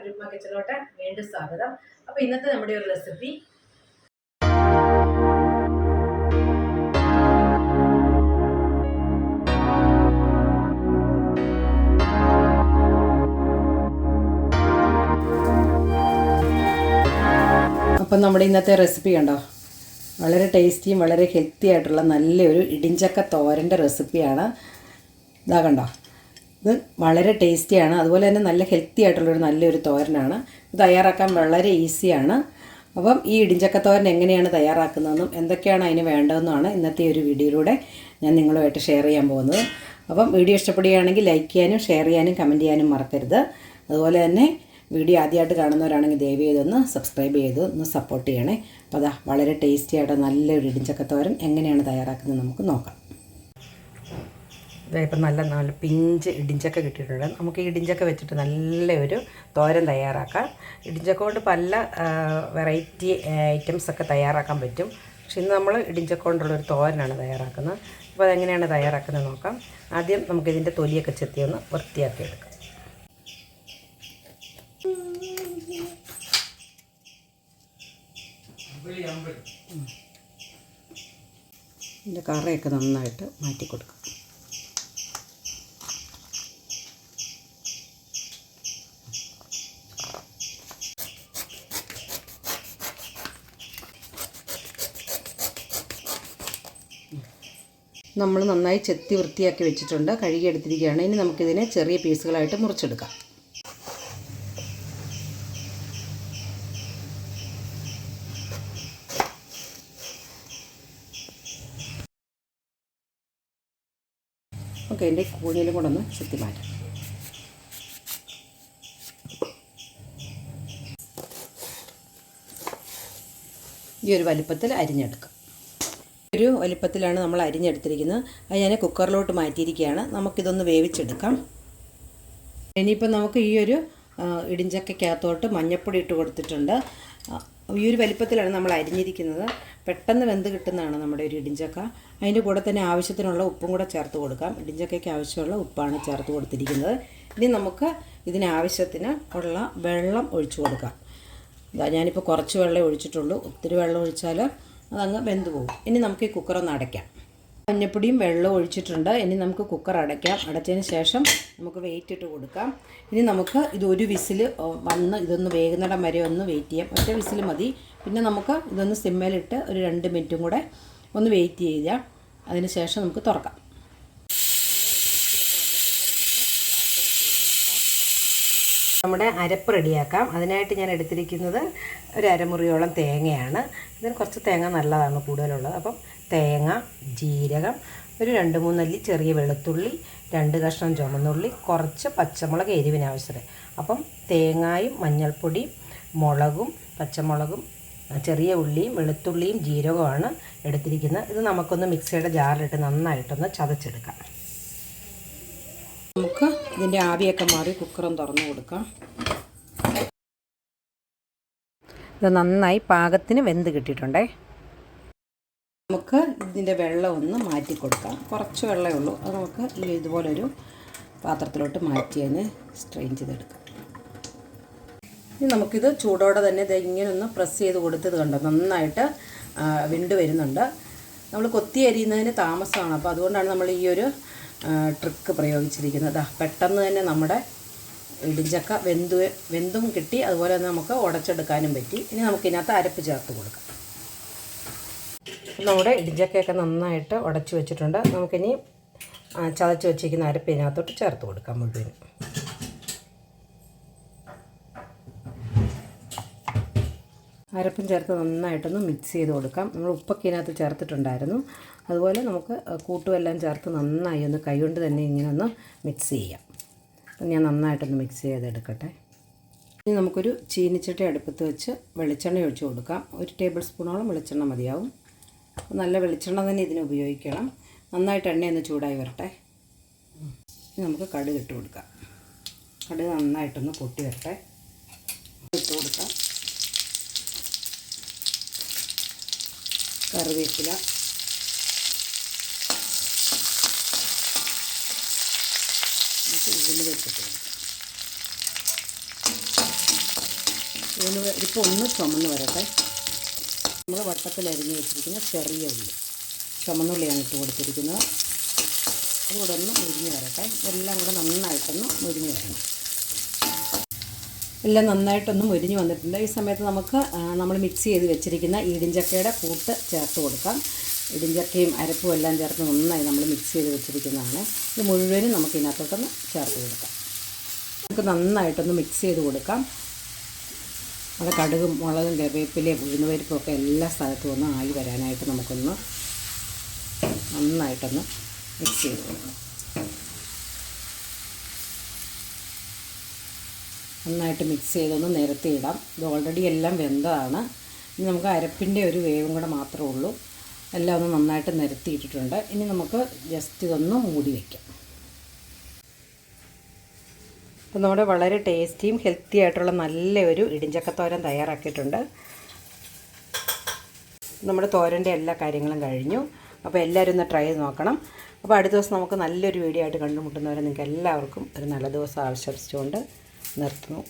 Group കിച്ചണിലോട്ട് വീണ്ടും സ്വാഗതം. അപ്പൊ ഇന്നത്തെ നമ്മുടെ ഒരു റെസിപ്പി അപ്പം നമ്മുടെ ഇന്നത്തെ റെസിപ്പി കണ്ടോ? വളരെ ടേസ്റ്റിയും വളരെ ഹെൽത്തി ആയിട്ടുള്ള നല്ലൊരു ഇടിഞ്ചക്ക തോരന്റെ റെസിപ്പിയാണ് ഇതാ കണ്ടോ? ഇത് വളരെ ടേസ്റ്റിയാണ്. അതുപോലെ തന്നെ നല്ല ഹെൽത്തി ആയിട്ടുള്ളൊരു നല്ലൊരു തോരനാണ്. ഇത് തയ്യാറാക്കാൻ വളരെ ഈസിയാണ്. അപ്പം ഈ ഇടിഞ്ചക്ക തോരൻ എങ്ങനെയാണ് തയ്യാറാക്കുന്നതെന്നും എന്തൊക്കെയാണ് അതിന് വേണ്ടതെന്നുമാണ് ഇന്നത്തെ ഒരു വീഡിയോയിലൂടെ ഞാൻ നിങ്ങളുമായിട്ട് ഷെയർ ചെയ്യാൻ പോകുന്നത്. അപ്പം വീഡിയോ ഇഷ്ടപ്പെടുകയാണെങ്കിൽ ലൈക്ക് ചെയ്യാനും ഷെയർ ചെയ്യാനും കമന്റ് ചെയ്യാനും മറക്കരുത്. അതുപോലെ തന്നെ വീഡിയോ ആദ്യമായിട്ട് കാണുന്നവരാണെങ്കിൽ ദയവ് ചെയ്തൊന്ന് സബ്സ്ക്രൈബ് ചെയ്ത് ഒന്ന് സപ്പോർട്ട് ചെയ്യണേ. അപ്പോൾ അതാ വളരെ ടേസ്റ്റി ആയിട്ട് നല്ലൊരു ഇടിഞ്ചക്കത്തോരൻ എങ്ങനെയാണ് തയ്യാറാക്കുന്നത് നമുക്ക് നോക്കാം. ഇപ്പം നല്ല നല്ല പിഞ്ച് ഇടിഞ്ചക്ക കിട്ടിയിട്ടുണ്ട്. നമുക്ക് ഈ ഇടിഞ്ചക്ക വെച്ചിട്ട് നല്ലൊരു തോരൻ തയ്യാറാക്കാം. ഇടിഞ്ചക്ക കൊണ്ട് പല വെറൈറ്റി ഐറ്റംസ് ഒക്കെ തയ്യാറാക്കാൻ പറ്റും. പക്ഷെ ഇന്ന് നമ്മൾ ഇടിഞ്ചക്ക കൊണ്ടുള്ളൊരു തോരനാണ് തയ്യാറാക്കുന്നത്. അപ്പോൾ അതെങ്ങനെയാണ് തയ്യാറാക്കുന്നത് നോക്കാം. ആദ്യം നമുക്കിതിന്റെ തൊലിയൊക്കെ ചെത്തി ഒന്ന് വൃത്തിയാക്കി എടുക്കാം. ഇതിന്റെ കറയൊക്കെ നന്നായിട്ട് മാറ്റി കൊടുക്കാം നമ്മൾ നന്നായി ചെത്തി വൃത്തിയാക്കി വെച്ചിട്ടുണ്ട്. കഴുകിയെടുത്തിരിക്കുകയാണ്. ഇനി നമുക്കിതിനെ ചെറിയ പീസുകളായിട്ട് മുറിച്ചെടുക്കാം. ഓക്കെ എന്റെ കൂണിയിലും കൂടെ ഒന്ന് ചെത്തി മാറ്റാം. ഈ ഒരു വലിപ്പത്തിൽ അരിഞ്ഞെടുക്കാം. ഒരു വലിപ്പത്തിലാണ് നമ്മൾ അരിഞ്ഞെടുത്തിരിക്കുന്നത്. അത് ഞാൻ കുക്കറിലോട്ട് മാറ്റിയിരിക്കുകയാണ്. നമുക്കിതൊന്ന് വേവിച്ചെടുക്കാം. ഇനിയിപ്പോൾ നമുക്ക് ഈ ഒരു ഇടിഞ്ചക്കകത്തോട്ട് മഞ്ഞപ്പൊടി ഇട്ട് കൊടുത്തിട്ടുണ്ട്. ഈ ഒരു വലിപ്പത്തിലാണ് നമ്മൾ അരിഞ്ഞിരിക്കുന്നത്. പെട്ടെന്ന് വെന്ത് കിട്ടുന്നതാണ് നമ്മുടെ ഒരു ഇടിഞ്ചക്ക. അതിന്റെ കൂടെ തന്നെ ആവശ്യത്തിനുള്ള ഉപ്പും കൂടെ ചേർത്ത് കൊടുക്കാം. ഇടിഞ്ചക്കയ്ക്ക് ആവശ്യമുള്ള ഉപ്പാണ് ചേർത്ത് കൊടുത്തിരിക്കുന്നത്. ഇനി നമുക്ക് ഇതിനാവശ്യത്തിന് ഉള്ള വെള്ളം ഒഴിച്ചു കൊടുക്കാം. ഞാനിപ്പോൾ കുറച്ച് വെള്ളം ഒഴിച്ചിട്ടുള്ളൂ. ഒത്തിരി വെള്ളം ഒഴിച്ചാൽ അതങ്ങ് വെന്ത് പോകും. ഇനി നമുക്ക് ഈ കുക്കറൊന്ന് അടയ്ക്കാം. മഞ്ഞപ്പൊടിയും വെള്ളവും ഒഴിച്ചിട്ടുണ്ട്. ഇനി നമുക്ക് കുക്കർ അടയ്ക്കാം. അടച്ചതിന് ശേഷം നമുക്ക് വെയിറ്റ് ഇട്ട് കൊടുക്കാം. ഇനി നമുക്ക് ഇത് ഒരു വിസിൽ വന്ന് ഇതൊന്ന് വേകുന്നിടം വരെ ഒന്ന് വെയിറ്റ് ചെയ്യാം. ഒറ്റ വിസിൽ മതി. പിന്നെ നമുക്ക് ഇതൊന്ന് സിമ്മയിലിട്ട് ഒരു രണ്ട് മിനിറ്റും കൂടെ ഒന്ന് വെയിറ്റ് ചെയ്യാം അതിന് ശേഷം നമുക്ക് തുറക്കാം. നമ്മുടെ അരപ്പ് റെഡിയാക്കാം. അതിനായിട്ട് ഞാൻ എടുത്തിരിക്കുന്നത് ഒരു അരമുറിയോളം തേങ്ങയാണ്. ഇതിന് കുറച്ച് തേങ്ങ നല്ലതാണ് കൂടുതലുള്ളത്. അപ്പം തേങ്ങ ജീരകം ഒരു രണ്ട് മൂന്നല്ലി ചെറിയ വെളുത്തുള്ളി രണ്ട് കഷ്ണം ചുമന്നുള്ളി കുറച്ച് പച്ചമുളക് എരിവിന് ആവശ്യത്തിന്. അപ്പം തേങ്ങായും മഞ്ഞൾപ്പൊടിയും മുളകും പച്ചമുളകും ചെറിയ ഉള്ളിയും വെളുത്തുള്ളിയും ജീരകവുമാണ് എടുത്തിരിക്കുന്നത്. ഇത് നമുക്കൊന്ന് മിക്സിയുടെ ജാറിലിട്ട് നന്നായിട്ടൊന്ന് ചതച്ചെടുക്കാം. ഇതിന്റെ ആവിയൊക്കെ മാറി കുക്കറും തുറന്നു കൊടുക്കാം. ഇത് നന്നായി പാകത്തിന് വെന്ത് കിട്ടിയിട്ടുണ്ടേ. നമുക്ക് ഇതിന്റെ വെള്ളം ഒന്ന് മാറ്റി കൊടുക്കാം. കുറച്ച് വെള്ളമേ ഉള്ളൂ. അത് നമുക്ക് ഇതുപോലൊരു പാത്രത്തിലോട്ട് മാറ്റി അതിന് സ്ട്രെയിൻ ചെയ്തെടുക്കാം. ഇനി നമുക്കിത് ചൂടോടെ തന്നെ ഇത് ഇങ്ങനെ ഒന്ന് പ്രസ് ചെയ്ത് കൊടുത്തത് കണ്ടോ? നന്നായിട്ട് വിണ്ട് വരുന്നുണ്ട്. നമ്മൾ കൊത്തി അരിയുന്നതിന് താമസമാണ്. അപ്പോൾ അതുകൊണ്ടാണ് നമ്മൾ ഈ ഒരു ട്രിക്ക് പ്രയോഗിച്ചിരിക്കുന്നത്. പെട്ടെന്ന് തന്നെ നമ്മുടെ ഇടിഞ്ചക്ക വെന്തു വെന്തും കിട്ടി. അതുപോലെ തന്നെ നമുക്ക് ഉടച്ചെടുക്കാനും പറ്റി. ഇനി നമുക്കിതിനകത്ത് അരപ്പ് ചേർത്ത് കൊടുക്കാം. നമ്മുടെ ഇടിഞ്ചക്കയൊക്കെ നന്നായിട്ട് ഉടച്ചു വെച്ചിട്ടുണ്ട്. നമുക്കിനി ചതച്ച് വെച്ചിരിക്കുന്ന അരപ്പ് ഇതിനകത്തോട്ട് ചേർത്ത് കൊടുക്കാം മുഴുവനും. അരപ്പും ചേർത്ത് നന്നായിട്ടൊന്ന് മിക്സ് ചെയ്ത് കൊടുക്കാം. നമ്മൾ ഉപ്പൊക്കെ ഇതിനകത്ത് ചേർത്തിട്ടുണ്ടായിരുന്നു. അതുപോലെ നമുക്ക് കൂട്ടുമെല്ലാം ചേർത്ത് നന്നായി ഒന്ന് കൈകൊണ്ട് തന്നെ ഇങ്ങനെ ഒന്ന് മിക്സ് ചെയ്യാം. അപ്പം ഞാൻ നന്നായിട്ടൊന്ന് മിക്സ് ചെയ്തെടുക്കട്ടെ. ഇനി നമുക്കൊരു ചീനിച്ചട്ടി അടുപ്പത്ത് വെച്ച് വെളിച്ചെണ്ണ ഒഴിച്ച് കൊടുക്കാം. ഒരു ടേബിൾ സ്പൂണോളം വെളിച്ചെണ്ണ മതിയാവും. നല്ല വെളിച്ചെണ്ണ തന്നെ ഇതിന് ഉപയോഗിക്കണം. നന്നായിട്ട് എണ്ണയൊന്ന് ചൂടായി വരട്ടെ. നമുക്ക് കടുക് ഇട്ട് കൊടുക്കാം. കടുക് നന്നായിട്ടൊന്ന് പൊട്ടി വരട്ടെ. ഇട്ട് കൊടുക്കാം. കറിവേപ്പില. നമുക്ക് ഇതിന് വെച്ചിട്ട് പരിപ്പ് ഒന്ന് ചുമന്ന് വരട്ടെ. നമ്മൾ വട്ടത്തിൽ അരിഞ്ഞ് വെച്ചിരിക്കുന്ന ചെറിയ ഉള്ളി. ചുമന്നുള്ളിയാണ് ഇട്ട് കൊടുത്തിരിക്കുന്നത്. അതുകൂടെ ഒന്ന് മുരിഞ്ഞ് വരട്ടെ. എല്ലാം കൂടെ നന്നായിട്ടൊന്ന് മുരിഞ്ഞ് വരണം. എല്ലാം നന്നായിട്ടൊന്ന് മുരിഞ്ഞ് വന്നിട്ടുണ്ട്. ഈ സമയത്ത് നമുക്ക് നമ്മൾ മിക്സ് ചെയ്ത് വെച്ചിരിക്കുന്ന ഇടിഞ്ചക്കയുടെ കൂട്ട് ചേർത്ത് കൊടുക്കാം. ഇടിഞ്ചക്കയും അരപ്പും എല്ലാം ചേർത്ത് നന്നായി നമ്മൾ മിക്സ് ചെയ്ത് വെച്ചിരിക്കുന്നതാണ്. ഇത് മുഴുവനും നമുക്ക് ഇതിനകത്തോട്ടൊന്ന് ചേർത്ത് കൊടുക്കാം. നമുക്ക് നന്നായിട്ടൊന്ന് മിക്സ് ചെയ്ത് കൊടുക്കാം. നമ്മുടെ കടുകും മുളകും കറിവേപ്പിലയും ഉഴുന്നുപരിപ്പും ഒക്കെ എല്ലാ സ്ഥലത്തും ഒന്ന് ആയി വരാനായിട്ട് നമുക്കൊന്ന് നന്നായിട്ടൊന്ന് മിക്സ് ചെയ്ത് കൊടുക്കണം നന്നായിട്ട് മിക്സ് ചെയ്തൊന്ന് നിരത്തി ഇടാം ഇത് ഓൾറെഡി എല്ലാം വെന്തതാണ്. ഇനി നമുക്ക് അരപ്പിന്റെ ഒരു വേവും കൂടെ മാത്രമേ ഉള്ളൂ. എല്ലാം ഒന്ന് നന്നായിട്ട് നിരത്തിയിട്ടിട്ടുണ്ട്. ഇനി നമുക്ക് ജസ്റ്റ് ഇതൊന്ന് മൂടി വയ്ക്കാം അപ്പോൾ നമ്മുടെ വളരെ ടേസ്റ്റിയും ഹെൽത്തി ആയിട്ടുള്ള നല്ലൊരു ഇടിഞ്ചക്കത്തോരൻ തയ്യാറാക്കിയിട്ടുണ്ട്. നമ്മുടെ തോരന്റെ എല്ലാ കാര്യങ്ങളും കഴിഞ്ഞു. അപ്പോൾ എല്ലാവരും ഒന്ന് ട്രൈ ചെയ്ത് നോക്കണം. അപ്പോൾ അടുത്ത ദിവസം നമുക്ക് നല്ലൊരു വീഡിയോ ആയിട്ട് കണ്ടുമുട്ടുന്നവരെ നിങ്ങൾക്ക് എല്ലാവർക്കും ഒരു നല്ല ദിവസം ആശംസിച്ചുകൊണ്ട് നിർത്തുന്നു